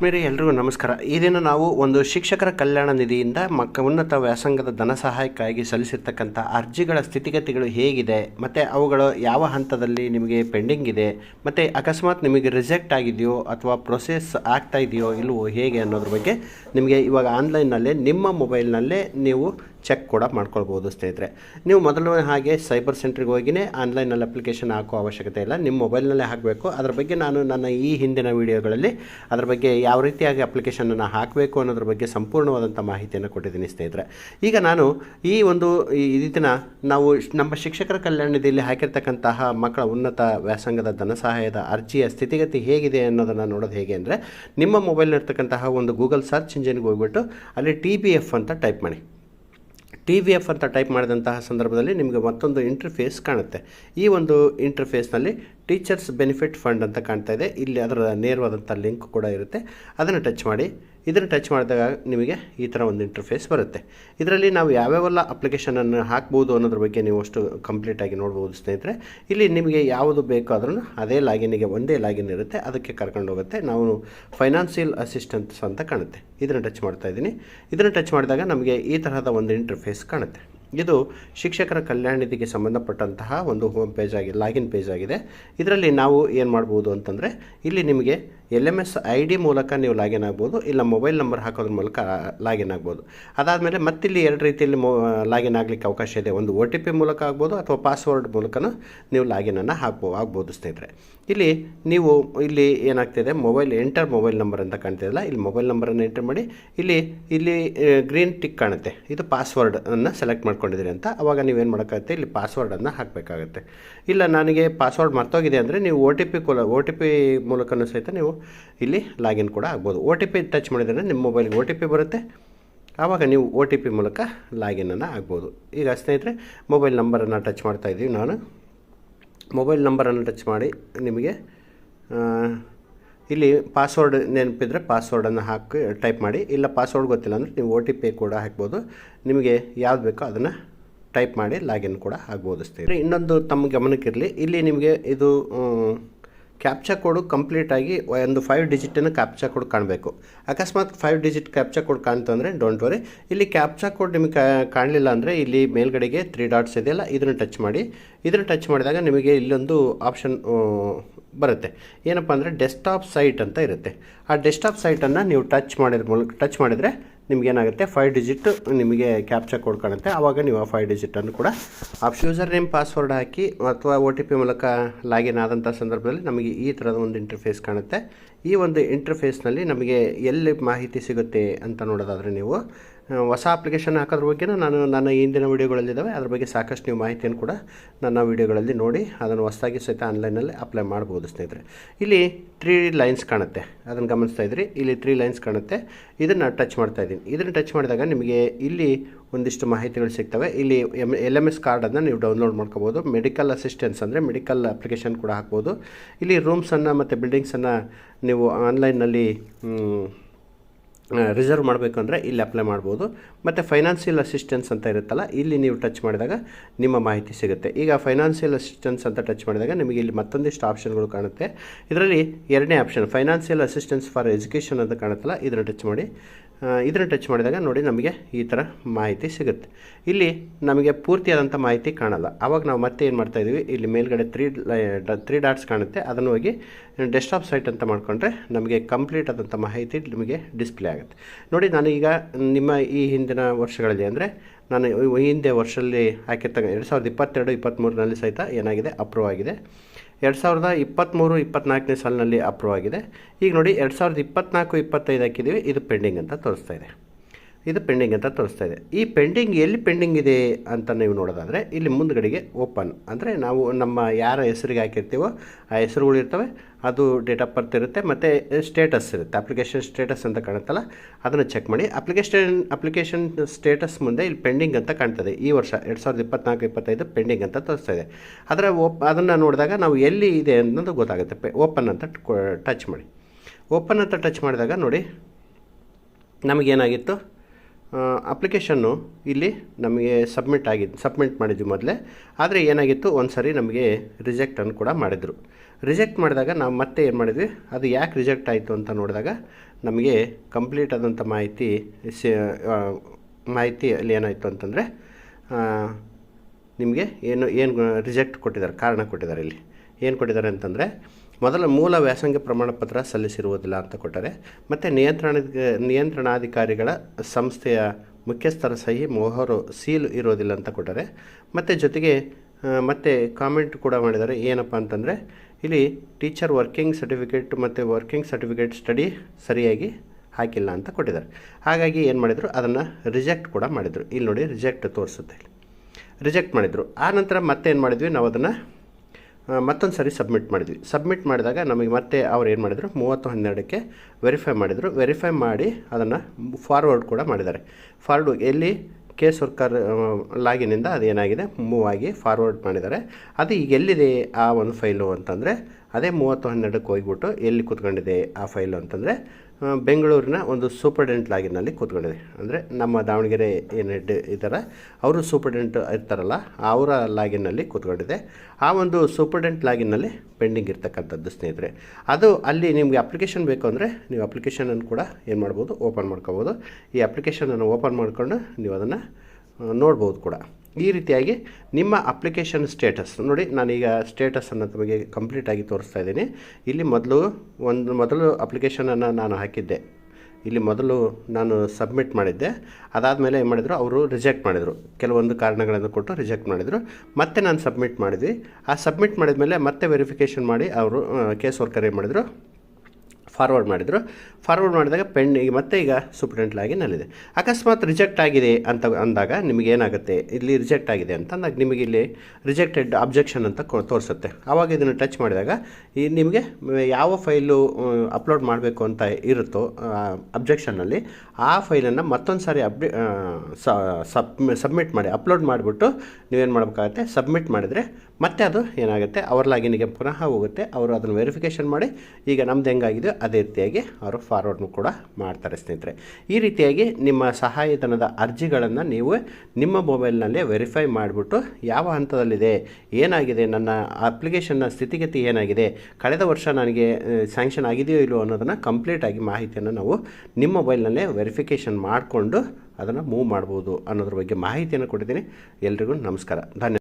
ಆತ್ಮೀಯರೇ, ಎಲ್ರಿಗೂ ನಮಸ್ಕಾರ. ಈ ದಿನ ನಾವು ಒಂದು ಶಿಕ್ಷಕರ ಕಲ್ಯಾಣ ನಿಧಿಯಿಂದ ಮಕ್ಕ ಉನ್ನತ ವ್ಯಾಸಂಗದ ಧನ ಸಹಾಯಕ್ಕಾಗಿ ಸಲ್ಲಿಸಿರ್ತಕ್ಕಂಥ ಅರ್ಜಿಗಳ ಸ್ಥಿತಿಗತಿಗಳು ಹೇಗಿದೆ, ಮತ್ತು ಅವುಗಳು ಯಾವ ಹಂತದಲ್ಲಿ ನಿಮಗೆ ಪೆಂಡಿಂಗ್ ಇದೆ, ಮತ್ತು ಅಕಸ್ಮಾತ್ ನಿಮಗೆ ರಿಜೆಕ್ಟ್ ಆಗಿದೆಯೋ ಅಥವಾ ಪ್ರೊಸೆಸ್ ಆಗ್ತಾ ಇದೆಯೋ ಇಲ್ವೋ ಹೇಗೆ ಅನ್ನೋದ್ರ ಬಗ್ಗೆ ನಿಮಗೆ ಇವಾಗ ಆನ್ಲೈನ್ನಲ್ಲೇ, ನಿಮ್ಮ ಮೊಬೈಲ್ನಲ್ಲೇ ನೀವು ಚೆಕ್ ಕೂಡ ಮಾಡ್ಕೊಳ್ಬೋದು ಸ್ನೇಹಿತರೆ. ನೀವು ಮೊದಲು ಹಾಗೆ ಸೈಬರ್ ಸೆಂಟ್ರಿಗೆ ಹೋಗಿನೇ ಆನ್ಲೈನಲ್ಲಿ ಅಪ್ಲಿಕೇಶನ್ ಹಾಕೋ ಅವಶ್ಯಕತೆ ಇಲ್ಲ. ನಿಮ್ಮ ಮೊಬೈಲ್ನಲ್ಲೇ ಹಾಕಬೇಕು. ಅದರ ಬಗ್ಗೆ ನಾನು ನನ್ನ ಈ ಹಿಂದಿನ ವಿಡಿಯೋಗಳಲ್ಲಿ ಅದರ ಬಗ್ಗೆ ಯಾವ ರೀತಿಯಾಗಿ ಅಪ್ಲಿಕೇಶನನ್ನು ಹಾಕಬೇಕು ಅನ್ನೋದ್ರ ಬಗ್ಗೆ ಸಂಪೂರ್ಣವಾದಂಥ ಮಾಹಿತಿಯನ್ನು ಕೊಟ್ಟಿದ್ದೀನಿ ಸ್ನೇಹಿತರೆ. ಈಗ ನಾನು ಈ ಒಂದು ಈ ಇದನ್ನ ನಾವು ನಮ್ಮ ಶಿಕ್ಷಕರ ಕಲ್ಯಾಣ ನಿಧಿಯಲ್ಲಿ ಹಾಕಿರ್ತಕ್ಕಂತಹ ಮಕ್ಕಳ ಉನ್ನತ ವ್ಯಾಸಂಗದ ಧನ ಸಹಾಯದ ಅರ್ಜಿಯ ಸ್ಥಿತಿಗತಿ ಹೇಗಿದೆ ಅನ್ನೋದನ್ನು ನೋಡೋದು ಹೇಗೆ ಅಂದರೆ ನಿಮ್ಮ ಮೊಬೈಲ್ನಿರ್ತಕ್ಕಂತಹ ಒಂದು ಗೂಗಲ್ ಸರ್ಚ್ ಇಂಜಿನ್ಗೆ ಹೋಗ್ಬಿಟ್ಟು ಅಲ್ಲಿ ಟಿ ಬಿ ಎಫ್ ಅಂತ ಟೈಪ್ ಮಾಡಿ. ಟಿ ವಿ ಎಫ್ ಅಂತ ಟೈಪ್ ಮಾಡಿದಂತಹ ಸಂದರ್ಭದಲ್ಲಿ ನಿಮಗೆ ಮತ್ತೊಂದು ಇಂಟರ್ಫೇಸ್ ಕಾಣುತ್ತೆ. ಈ ಒಂದು ಇಂಟರ್ಫೇಸ್ನಲ್ಲಿ ಟೀಚರ್ಸ್ ಬೆನಿಫಿಟ್ ಫಂಡ್ ಅಂತ ಕಾಣ್ತಾ ಇದೆ. ಇಲ್ಲಿ ಅದರ ನೇರವಾದಂಥ ಲಿಂಕ್ ಕೂಡ ಇರುತ್ತೆ. ಅದನ್ನು ಟಚ್ ಮಾಡಿ. ಇದನ್ನು ಟಚ್ ಮಾಡಿದಾಗ ನಿಮಗೆ ಈ ಥರ ಒಂದು ಇಂಟರ್ಫೇಸ್ ಬರುತ್ತೆ. ಇದರಲ್ಲಿ ನಾವು ಯಾವ್ಯಾವೆಲ್ಲ ಅಪ್ಲಿಕೇಶನನ್ನು ಹಾಕ್ಬೋದು ಅನ್ನೋದ್ರ ಬಗ್ಗೆ ನೀವು ಅಷ್ಟು ಕಂಪ್ಲೀಟಾಗಿ ನೋಡ್ಬೋದು ಸ್ನೇಹಿತರೆ. ಇಲ್ಲಿ ನಿಮಗೆ ಯಾವುದು ಬೇಕೋ ಅದನ್ನು ಅದೇ ಲಾಗಿನಿಗೆ ಒಂದೇ ಲಾಗಿನ್ ಇರುತ್ತೆ. ಅದಕ್ಕೆ ಕರ್ಕೊಂಡು ಹೋಗುತ್ತೆ. ನಾವು ಫೈನಾನ್ಷಿಯಲ್ ಅಸಿಸ್ಟೆನ್ಸ್ ಅಂತ ಕಾಣುತ್ತೆ. ಇದನ್ನು ಟಚ್ ಮಾಡ್ತಾ ಇದ್ದೀನಿ. ಇದನ್ನು ಟಚ್ ಮಾಡಿದಾಗ ನಮಗೆ ಈ ತರಹದ ಒಂದು ಇಂಟರ್ಫೇಸ್ ಕಾಣುತ್ತೆ. ಇದು ಶಿಕ್ಷಕರ ಕಲ್ಯಾಣ ನಿಧಿಗೆ ಸಂಬಂಧಪಟ್ಟಂತಹ ಒಂದು ಹೋಮ್ ಪೇಜ್ ಆಗಿ ಲಾಗಿನ್ ಪೇಜ್ ಆಗಿದೆ. ಇದರಲ್ಲಿ ನಾವು ಏನು ಮಾಡ್ಬೋದು ಅಂತಂದರೆ, ಇಲ್ಲಿ ನಿಮಗೆ L M S I D ಮೂಲಕ ನೀವು ಲಾಗಿನ್ ಆಗ್ಬೋದು, ಇಲ್ಲ ಮೊಬೈಲ್ ನಂಬರ್ ಹಾಕೋದ್ರ ಮೂಲಕ ಲಾಗಿನ್ ಆಗ್ಬೋದು. ಅದಾದಮೇಲೆ ಮತ್ತಿಲ್ಲಿ ಎರಡು ರೀತಿಯಲ್ಲಿ ಮೊ ಲಾಗಿನ್ ಆಗಲಿಕ್ಕೆ ಅವಕಾಶ ಇದೆ. ಒಂದು ಒ ಟಿ ಪಿ ಮೂಲಕ ಆಗ್ಬೋದು ಅಥವಾ ಪಾಸ್ವರ್ಡ್ ಮೂಲಕನೂ ನೀವು ಲಾಗಿನನ್ನು ಹಾಕ್ಬೋ ಆಗ್ಬೋದು ಸ್ನೇಹಿತರೆ. ಇಲ್ಲಿ ನೀವು, ಇಲ್ಲಿ ಏನಾಗ್ತಿದೆ? ಮೊಬೈಲ್ ಎಂಟರ್ ಮೊಬೈಲ್ ನಂಬರ್ ಅಂತ ಕಾಣ್ತಿದೆಯಲ್ಲ, ಇಲ್ಲಿ ಮೊಬೈಲ್ ನಂಬರನ್ನು ಎಂಟರ್ ಮಾಡಿ, ಇಲ್ಲಿ ಇಲ್ಲಿ ಗ್ರೀನ್ ಟಿಕ್ ಕಾಣುತ್ತೆ. ಇದು ಪಾಸ್ವರ್ಡನ್ನು ಸೆಲೆಕ್ಟ್ ಮಾಡ್ಕೊಂಡಿದ್ದೀರಿ ಅಂತ. ಅವಾಗ ನೀವೇನು ಮಾಡೋಕ್ಕಾಗುತ್ತೆ? ಇಲ್ಲಿ ಪಾಸ್ವರ್ಡನ್ನು ಹಾಕಬೇಕಾಗುತ್ತೆ. ಇಲ್ಲ, ನನಗೆ ಪಾಸ್ವರ್ಡ್ ಮರ್ತೋಗಿದೆ ಅಂದರೆ ನೀವು ಒ ಟಿ ಪಿ ಕೊಲ ಒ ಟಿ ಪಿ ಮೂಲಕನೂ ಸಹಿತ ನೀವು ಇಲ್ಲಿ ಲಾಗಿನ್ ಕೂಡ ಆಗ್ಬೋದು. ಒ ಟಿ ಪಿ ಟಚ್ ಮಾಡಿದರೆ ನಿಮ್ಮ ಮೊಬೈಲ್ಗೆ ಒ ಟಿ ಪಿ ಬರುತ್ತೆ. ಆವಾಗ ನೀವು ಒ ಟಿ ಪಿ ಮೂಲಕ ಲಾಗಿನನ್ನು ಆಗ್ಬೋದು. ಈಗ ಸ್ನೇಹಿತರೆ ಮೊಬೈಲ್ ನಂಬರನ್ನು ಟಚ್ ಮಾಡ್ತಾ ಇದ್ದೀವಿ ನಾನು. ಮೊಬೈಲ್ ನಂಬರನ್ನು ಟಚ್ ಮಾಡಿ ನಿಮಗೆ ಇಲ್ಲಿ ಪಾಸ್ವರ್ಡ್ ನೆನಪಿದ್ರೆ ಪಾಸ್ವರ್ಡನ್ನು ಹಾಕಿ ಟೈಪ್ ಮಾಡಿ. ಇಲ್ಲ ಪಾಸ್ವರ್ಡ್ ಗೊತ್ತಿಲ್ಲ ಅಂದರೆ ನೀವು ಒ ಟಿ ಪಿ ಕೂಡ ಹಾಕ್ಬೋದು. ನಿಮಗೆ ಯಾವ್ದು ಬೇಕೋ ಅದನ್ನು ಟೈಪ್ ಮಾಡಿ ಲಾಗಿನ್ ಕೂಡ ಆಗ್ಬೋದು ಸ್ನೇಹಿತರೆ. ಇನ್ನೊಂದು ತಮ್ಮ ಗಮನಕ್ಕಿರಲಿ ಇಲ್ಲಿ ನಿಮಗೆ ಇದು ಕ್ಯಾಪ್ಚಾ ಕೋಡು ಕಂಪ್ಲೀಟಾಗಿ ಒಂದು ಫೈವ್ ಡಿಜಿಟನ್ನು ಕ್ಯಾಪ್ಚಾ ಕೋಡ್ ಕಾಣಬೇಕು. ಅಕಸ್ಮಾತ್ ಫೈವ್ ಡಿಜಿಟ್ ಕ್ಯಾಪ್ಚಾ ಕೋಡ್ ಕಾಣ್ತು ಅಂದರೆ ಡೋಂಟ್ ವರಿ ಇಲ್ಲಿ ಕ್ಯಾಪ್ಚಾ ಕೋಡ್ ನಿಮಗೆ ಕಾಣಲಿಲ್ಲ ಅಂದರೆ ಇಲ್ಲಿ ಮೇಲ್ಗಡೆಗೆ ತ್ರೀ ಡಾಟ್ಸ್ ಇದೆಯಲ್ಲ ಇದನ್ನು ಟಚ್ ಮಾಡಿ. ಇದನ್ನು ಟಚ್ ಮಾಡಿದಾಗ ನಿಮಗೆ ಇಲ್ಲೊಂದು ಆಪ್ಷನ್ ಬರುತ್ತೆ. ಏನಪ್ಪ ಅಂದರೆ ಡೆಸ್ಕ್ಟಾಪ್ ಸೈಟ್ ಅಂತ ಇರುತ್ತೆ. ಆ ಡೆಸ್ಕ್ಟಾಪ್ ಸೈಟನ್ನು ನೀವು ಟಚ್ ಮಾಡಿದ ಮೂಲಕ ಟಚ್ ಮಾಡಿದರೆ ನಿಮಗೇನಾಗುತ್ತೆ? ಫೈವ್ ಡಿಜಿಟ್ ನಿಮಗೆ ಕ್ಯಾಪ್ಚಾ ಕೋಡ್ ಕಾಣುತ್ತೆ. ಆವಾಗ ನೀವು ಆ ಫೈವ್ ಡಿಜಿಟನ್ನು ಕೂಡ ಆಪ್ಷನ್ ಯೂಸರ್ ನೇಮ್ ಪಾಸ್ವರ್ಡ್ ಹಾಕಿ ಅಥವಾ ಒ ಟಿ ಪಿ ಮೂಲಕ ಲಾಗಿನ್ ಆದಂಥ ಸಂದರ್ಭದಲ್ಲಿ ನಮಗೆ ಈ ಥರದ ಒಂದು ಇಂಟರ್ಫೇಸ್ ಕಾಣುತ್ತೆ. ಈ ಒಂದು ಇಂಟರ್ಫೇಸ್ನಲ್ಲಿ ನಮಗೆ ಎಲ್ಲಿ ಮಾಹಿತಿ ಸಿಗುತ್ತೆ ಅಂತ ನೋಡೋದಾದರೆ ನೀವು ಹೊಸ ಅಪ್ಲಿಕೇಶನ್ ಹಾಕೋದ್ರ ಬಗ್ಗೆನೂ ನಾನು ನನ್ನ ಹಿಂದಿನ ವೀಡಿಯೋಗಳಲ್ಲಿದ್ದಾವೆ. ಅದ್ರ ಬಗ್ಗೆ ಸಾಕಷ್ಟು ನೀವು ಮಾಹಿತಿಯನ್ನು ಕೂಡ ನನ್ನ ವೀಡಿಯೋಗಳಲ್ಲಿ ನೋಡಿ, ಅದನ್ನು ಹೊಸದಾಗಿ ಸಹಿತ ಆನ್ಲೈನಲ್ಲಿ ಅಪ್ಲೈ ಮಾಡ್ಬೋದು ಸ್ನೇಹಿತರೆ. ಇಲ್ಲಿ ತ್ರೀ ಲೈನ್ಸ್ ಕಾಣುತ್ತೆ. ಅದನ್ನು ಗಮನಿಸ್ತಾ ಇದ್ರಿ. ಇಲ್ಲಿ ತ್ರೀ ಲೈನ್ಸ್ ಕಾಣುತ್ತೆ. ಇದನ್ನು ಟಚ್ ಮಾಡ್ತಾ ಇದ್ದೀನಿ. ಇದನ್ನು ಟಚ್ ಮಾಡಿದಾಗ ನಿಮಗೆ ಇಲ್ಲಿ ಒಂದಿಷ್ಟು ಮಾಹಿತಿಗಳು ಸಿಗ್ತವೆ. ಇಲ್ಲಿ ಎಂ ಎಲ್ ಎಂ ಎಸ್ ಕಾರ್ಡನ್ನು ನೀವು ಡೌನ್ಲೋಡ್ ಮಾಡ್ಕೋಬೋದು. ಮೆಡಿಕಲ್ ಅಸಿಸ್ಟೆನ್ಸ್ ಅಂದರೆ ಮೆಡಿಕಲ್ ಅಪ್ಲಿಕೇಶನ್ ಕೂಡ ಹಾಕ್ಬೋದು. ಇಲ್ಲಿ ರೂಮ್ಸನ್ನು ಮತ್ತು ಬಿಲ್ಡಿಂಗ್ಸನ್ನು ನೀವು ಆನ್ಲೈನ್ನಲ್ಲಿ ರಿಸರ್ವ್ ಮಾಡಬೇಕು ಅಂದರೆ ಇಲ್ಲಿ ಅಪ್ಲೈ ಮಾಡ್ಬೋದು. ಮತ್ತು ಫೈನಾನ್ಷಿಯಲ್ ಅಸಿಸ್ಟೆನ್ಸ್ ಅಂತ ಇರುತ್ತಲ್ಲ, ಇಲ್ಲಿ ನೀವು ಟಚ್ ಮಾಡಿದಾಗ ನಿಮ್ಮ ಮಾಹಿತಿ ಸಿಗುತ್ತೆ. ಈಗ ಫೈನಾನ್ಷಿಯಲ್ ಅಸಿಸ್ಟೆನ್ಸ್ ಅಂತ ಟಚ್ ಮಾಡಿದಾಗ ನಿಮಗೆ ಇಲ್ಲಿ ಮತ್ತೊಂದಿಷ್ಟು ಆಪ್ಷನ್ಗಳು ಕಾಣುತ್ತೆ. ಇದರಲ್ಲಿ ಎರಡನೇ option financial assistance for education ಅಂತ ಕಾಣುತ್ತಲ್ಲ, ಇದನ್ನು ಟಚ್ ಮಾಡಿ. ಇದನ್ನು ಟಚ್ ಮಾಡಿದಾಗ ನೋಡಿ ನಮಗೆ ಈ ಥರ ಮಾಹಿತಿ ಸಿಗುತ್ತೆ. ಇಲ್ಲಿ ನಮಗೆ ಪೂರ್ತಿಯಾದಂಥ ಮಾಹಿತಿ ಕಾಣಲ್ಲ. ಆವಾಗ ನಾವು ಮತ್ತೆ ಏನು ಮಾಡ್ತಾ ಇದೀವಿ? ಇಲ್ಲಿ ಮೇಲ್ಗಡೆ ತ್ರೀ ತ್ರೀ ಡಾಟ್ಸ್ ಕಾಣುತ್ತೆ. ಅದನ್ನು ಹೋಗಿ ಡೆಸ್ಕ್ಟಾಪ್ ಸೈಟ್ ಅಂತ ಮಾಡಿಕೊಂಡ್ರೆ ನಮಗೆ ಕಂಪ್ಲೀಟ್ ಆದಂಥ ಮಾಹಿತಿ ನಿಮಗೆ ಡಿಸ್ಪ್ಲೇ ಆಗುತ್ತೆ. ನೋಡಿ, ನಾನು ಈಗ ನಿಮ್ಮ ಈ ಹಿಂದಿನ ವರ್ಷಗಳಲ್ಲಿ ಅಂದರೆ ನಾನು ಹಿಂದೆ ವರ್ಷದಲ್ಲಿ ಹಾಕಿರ್ತಕ್ಕ ಎರಡು ಸಾವಿರದ ಇಪ್ಪತ್ತೆರಡು ಇಪ್ಪತ್ತ್ಮೂರರಲ್ಲಿ ಸಹಿತ ಏನಾಗಿದೆ? ಅಪ್ರೂವ್ ಆಗಿದೆ. ಎರಡು ಸಾವಿರದ ಇಪ್ಪತ್ತ್ಮೂರು ಇಪ್ಪತ್ತ್ನಾಲ್ಕನೇ ಸಾಲಿನಲ್ಲಿ ಅಪ್ರೂವ್ ಆಗಿದೆ. ಈಗ ನೋಡಿ, ಎರಡು ಸಾವಿರದ ಇಪ್ಪತ್ತ್ನಾಲ್ಕು ಇಪ್ಪತ್ತೈದು ಹಾಕಿದ್ದೀವಿ. ಇದು ಪೆಂಡಿಂಗ್ ಅಂತ ತೋರಿಸ್ತಾ ಇದೆ. ಇದು ಪೆಂಡಿಂಗ್ ಅಂತ ತೋರಿಸ್ತಾ ಇದೆ. ಈ ಪೆಂಡಿಂಗ್ ಎಲ್ಲಿ ಪೆಂಡಿಂಗ್ ಇದೆ ಅಂತ ನೀವು ನೋಡೋದಾದರೆ, ಇಲ್ಲಿ ಮುಂದ್ಗಡೆಗೆ ಓಪನ್ ಅಂದರೆ ನಾವು ನಮ್ಮ ಯಾರ ಹೆಸರಿಗೆ ಹಾಕಿರ್ತೀವೋ, ಆ ಹೆಸರುಗಳು ಇರ್ತವೆ ಅದು ಡೇಟ್ ಆಫ್ ಬರ್ತ್ ಇರುತ್ತೆ, ಮತ್ತು ಸ್ಟೇಟಸ್ ಇರುತ್ತೆ. ಅಪ್ಲಿಕೇಶನ್ ಸ್ಟೇಟಸ್ ಅಂತ ಕಾಣುತ್ತಲ್ಲ, ಅದನ್ನು ಚೆಕ್ ಮಾಡಿ. ಅಪ್ಲಿಕೇಶನ್ ಅಪ್ಲಿಕೇಶನ್ ಸ್ಟೇಟಸ್ ಮುಂದೆ ಇಲ್ಲಿ ಪೆಂಡಿಂಗ್ ಅಂತ ಕಾಣ್ತದೆ. ಈ ವರ್ಷ ಎರಡು ಸಾವಿರದ ಇಪ್ಪತ್ನಾಲ್ಕು, ಇಪ್ಪತ್ತೈದು ಪೆಂಡಿಂಗ್ ಅಂತ ತೋರಿಸ್ತಾ ಇದೆ. ಅದರ ಓಪ್ ಅದನ್ನು ನೋಡಿದಾಗ ನಾವು ಎಲ್ಲಿ ಇದೆ ಅನ್ನೋದು ಗೊತ್ತಾಗುತ್ತೆ. ಪೆ ಓಪನ್ ಅಂತ ಟಚ್ ಮಾಡಿ. ಓಪನ್ ಅಂತ ಟಚ್ ಮಾಡಿದಾಗ ನೋಡಿ, ನಮಗೇನಾಗಿತ್ತು? ಅಪ್ಲಿಕೇಶನ್ನು ಇಲ್ಲಿ ನಮಗೆ ಸಬ್ಮಿಟ್ ಆಗಿದ್ದು ಸಬ್ಮಿಟ್ ಮಾಡಿದ್ವಿ ಮೊದಲೇ. ಆದರೆ ಏನಾಗಿತ್ತು? ಒಂದು ಸರಿ ನಮಗೆ ರಿಜೆಕ್ಟನ್ನು ಕೂಡ ಮಾಡಿದರು. ರಿಜೆಕ್ಟ್ ಮಾಡಿದಾಗ ನಾವು ಮತ್ತೆ ಏನು ಮಾಡಿದ್ವಿ? ಅದು ಯಾಕೆ ರಿಜೆಕ್ಟ್ ಆಯಿತು ಅಂತ ನೋಡಿದಾಗ ನಮಗೆ ಕಂಪ್ಲೀಟ್ ಆದಂಥ ಮಾಹಿತಿ ಮಾಹಿತಿ ಅಲ್ಲಿ ಏನಾಯಿತು ಅಂತಂದರೆ ನಿಮಗೆ ಏನು ಏನು ರಿಜೆಕ್ಟ್ ಕೊಟ್ಟಿದ್ದಾರೆ, ಕಾರಣ ಕೊಟ್ಟಿದ್ದಾರೆ ಇಲ್ಲಿ. ಏನು ಕೊಟ್ಟಿದ್ದಾರೆ ಅಂತಂದರೆ ಮೊದಲ ಮೂಲ ವ್ಯಾಸಂಗ ಪ್ರಮಾಣ ಪತ್ರ ಸಲ್ಲಿಸಿರುವುದಿಲ್ಲ ಅಂತ ಕೊಟ್ಟರೆ, ಮತ್ತು ನಿಯಂತ್ರಣ ನಿಯಂತ್ರಣಾಧಿಕಾರಿಗಳ ಸಂಸ್ಥೆಯ ಮುಖ್ಯಸ್ಥರ ಸಹಿ ಮೊಹರು ಸೀಲ್ ಇರೋದಿಲ್ಲ ಅಂತ ಕೊಟ್ಟರೆ, ಮತ್ತು ಜೊತೆಗೆ ಮತ್ತು ಕಾಮೆಂಟ್ ಕೂಡ ಮಾಡಿದ್ದಾರೆ. ಏನಪ್ಪ ಅಂತಂದರೆ, ಇಲ್ಲಿ ಟೀಚರ್ ವರ್ಕಿಂಗ್ ಸರ್ಟಿಫಿಕೇಟ್ ಮತ್ತು ವರ್ಕಿಂಗ್ ಸರ್ಟಿಫಿಕೇಟ್ ಸ್ಟಡಿ ಸರಿಯಾಗಿ ಹಾಕಿಲ್ಲ ಅಂತ ಕೊಟ್ಟಿದ್ದಾರೆ. ಹಾಗಾಗಿ ಏನು ಮಾಡಿದರು, ಅದನ್ನು ರಿಜೆಕ್ಟ್ ಕೂಡ ಮಾಡಿದರು. ಇಲ್ಲಿ ನೋಡಿ, ರಿಜೆಕ್ಟ್ ತೋರಿಸುತ್ತೆ ರಿಜೆಕ್ಟ್ ಮಾಡಿದರು. ಆ ನಂತರ ಏನು ಮಾಡಿದ್ವಿ ನಾವು ಅದನ್ನು ಮತ್ತೊಂದು ಸರಿ ಸಬ್ಮಿಟ್ ಮಾಡಿದ್ವಿ. ಸಬ್ಮಿಟ್ ಮಾಡಿದಾಗ ನಮಗೆ ಮತ್ತೆ ಅವ್ರು ಏನು ಮಾಡಿದರು? ಮೂವತ್ತು ಹನ್ನೆರಡಕ್ಕೆ ವೆರಿಫೈ ಮಾಡಿದರು. ವೆರಿಫೈ ಮಾಡಿ ಅದನ್ನು ಫಾರ್ವರ್ಡ್ ಕೂಡ ಮಾಡಿದ್ದಾರೆ. ಫಾರ್ವರ್ಡ್ ಎಲ್ಲಿ? ಕೆ ಸರ್ಕಾರ ಲಾಗಿನಿಂದ ಅದೇನಾಗಿದೆ? ಮೂವ್ ಆಗಿ ಫಾರ್ವರ್ಡ್ ಮಾಡಿದ್ದಾರೆ. ಅದು ಈಗ ಎಲ್ಲಿದೆ ಆ ಒಂದು ಫೈಲು ಅಂತಂದರೆ, ಅದೇ ಮೂವತ್ತು ಹನ್ನೆರಡಕ್ಕೆ ಹೋಗ್ಬಿಟ್ಟು ಎಲ್ಲಿ ಕೂತ್ಕೊಂಡಿದೆ ಆ ಫೈಲು ಅಂತಂದರೆ ಬೆಂಗಳೂರಿನ ಒಂದು ಸೂಪರ್ಡೆಂಟ್ ಲಾಗಿನಲ್ಲಿ ಕೂತ್ಕೊಂಡಿದೆ. ಅಂದರೆ ನಮ್ಮ ದಾವಣಗೆರೆ ಏನು ಡಿ ಇದ್ದಾರೆ ಅವರು ಸೂಪರ್ಡೆಂಟ್ ಇರ್ತಾರಲ್ಲ, ಅವರ ಲಾಗಿನಲ್ಲಿ ಕೂತ್ಕೊಂಡಿದೆ. ಆ ಒಂದು ಸೂಪರ್ಡೆಂಟ್ ಲಾಗಿನಲ್ಲಿ ಪೆಂಡಿಂಗ್ ಇರ್ತಕ್ಕಂಥದ್ದು ಸ್ನೇಹಿತರೆ. ಅದು ಅಲ್ಲಿ ನಿಮಗೆ ಅಪ್ಲಿಕೇಶನ್ ಬೇಕು ಅಂದರೆ ನೀವು ಅಪ್ಲಿಕೇಶನನ್ನು ಕೂಡ ಏನು ಮಾಡ್ಬೋದು, ಓಪನ್ ಮಾಡ್ಕೋಬೋದು. ಈ ಅಪ್ಲಿಕೇಶನನ್ನು ಓಪನ್ ಮಾಡಿಕೊಂಡು ನೀವು ಅದನ್ನು ನೋಡ್ಬೋದು ಕೂಡ. ಈ ರೀತಿಯಾಗಿ ನಿಮ್ಮ ಅಪ್ಲಿಕೇಶನ್ ಸ್ಟೇಟಸ್ ನೋಡಿ, ನಾನೀಗ ಸ್ಟೇಟಸನ್ನು ತಮಗೆ ಕಂಪ್ಲೀಟಾಗಿ ತೋರಿಸ್ತಾ ಇದ್ದೀನಿ. ಇಲ್ಲಿ ಮೊದಲು ಒಂದು, ಮೊದಲು ಅಪ್ಲಿಕೇಶನನ್ನು ನಾನು ಹಾಕಿದ್ದೆ. ಇಲ್ಲಿ ಮೊದಲು ನಾನು ಸಬ್ಮಿಟ್ ಮಾಡಿದ್ದೆ. ಅದಾದಮೇಲೆ ಏನು ಮಾಡಿದರು? ಅವರು ರಿಜೆಕ್ಟ್ ಮಾಡಿದರು. ಕೆಲವೊಂದು ಕಾರಣಗಳನ್ನು ಕೊಟ್ಟು ರಿಜೆಕ್ಟ್ ಮಾಡಿದರು. ಮತ್ತೆ ನಾನು ಸಬ್ಮಿಟ್ ಮಾಡಿದ್ವಿ. ಆ ಸಬ್ಮಿಟ್ ಮಾಡಿದ ಮೇಲೆ ಮತ್ತೆ ವೆರಿಫಿಕೇಷನ್ ಮಾಡಿ ಅವರು ಕೇಸ್ ವರ್ಕರ್ ಏನು ಮಾಡಿದರು? ಫಾರ್ವರ್ಡ್ ಮಾಡಿದರು. ಫಾರ್ವರ್ಡ್ ಮಾಡಿದಾಗ ಪೆನ್ ಈಗ ಮತ್ತೆ ಈಗ ಸೂಪ್ರೆಂಟ್ ನಲ್ಲಿದೆ ಅಕಸ್ಮಾತ್ ರಿಜೆಕ್ಟ್ ಆಗಿದೆ ಅಂತ ಅಂದಾಗ ನಿಮಗೆ ಏನಾಗುತ್ತೆ? ಇಲ್ಲಿ ರಿಜೆಕ್ಟ್ ಆಗಿದೆ ಅಂತ ಅಂದಾಗ ನಿಮಗೆ ಇಲ್ಲಿ ರಿಜೆಕ್ಟೆಡ್ ಅಬ್ಜೆಕ್ಷನ್ ಅಂತ ತೋರಿಸುತ್ತೆ. ಆವಾಗ ಇದನ್ನು ಟಚ್ ಮಾಡಿದಾಗ ಈ ನಿಮಗೆ ಯಾವ ಫೈಲು ಅಪ್ಲೋಡ್ ಮಾಡಬೇಕು ಅಂತ ಇರುತ್ತೋ ಅಬ್ಜೆಕ್ಷನ್ನಲ್ಲಿ ಆ ಫೈಲನ್ನು ಮತ್ತೊಂದು ಸಾರಿ ಅಪ್ಡೇ ಸಬ್ ಸಬ್ಮಿಟ್ ಮಾಡಿ ಅಪ್ಲೋಡ್ ಮಾಡಿಬಿಟ್ಟು ನೀವೇನು ಮಾಡಬೇಕಾಗತ್ತೆ? ಸಬ್ಮಿಟ್ ಮಾಡಿದರೆ ಮತ್ತೆ ಅದು ಏನಾಗುತ್ತೆ? ಅವ್ರ ಲಾಗಿನಿಗೆ ಪುನಃ ಹೋಗುತ್ತೆ. ಅವರು ಅದನ್ನು ವೆರಿಫಿಕೇಷನ್ ಮಾಡಿ, ಈಗ ನಮ್ದು ಹೆಂಗಾಗಿದೆ? ರೀತಿಯಾಗಿ ಅವರು ಫಾರ್ವರ್ಡ್ ಕೂಡ ಮಾಡ್ತಾರೆ ಸ್ನೇಹಿತರೆ. ಈ ರೀತಿಯಾಗಿ ನಿಮ್ಮ ಸಹಾಯಧನದ ಅರ್ಜಿಗಳನ್ನು ನೀವು ನಿಮ್ಮ ಮೊಬೈಲ್ನಲ್ಲೇ ವೆರಿಫೈ ಮಾಡಿಬಿಟ್ಟು ಯಾವ ಹಂತದಲ್ಲಿದೆ, ಏನಾಗಿದೆ, ನನ್ನ ಅಪ್ಲಿಕೇಶನ್ನ ಸ್ಥಿತಿಗತಿ ಏನಾಗಿದೆ, ಕಳೆದ ವರ್ಷ ನನಗೆ ಸ್ಯಾಂಕ್ಷನ್ ಆಗಿದೆಯೋ ಇಲ್ಲವೋ ಅನ್ನೋದನ್ನು ಕಂಪ್ಲೀಟಾಗಿ ಮಾಹಿತಿಯನ್ನು ನಾವು ನಿಮ್ಮ ಮೊಬೈಲ್ನಲ್ಲೇ ವೆರಿಫಿಕೇಷನ್ ಮಾಡಿಕೊಂಡು ಅದನ್ನು ಮೂವ್ ಮಾಡ್ಬೋದು ಅನ್ನೋದ್ರ ಬಗ್ಗೆ ಮಾಹಿತಿಯನ್ನು ಕೊಟ್ಟಿದ್ದೀನಿ. ಎಲ್ರಿಗೂ ನಮಸ್ಕಾರ. ಧನ್ಯವಾದ.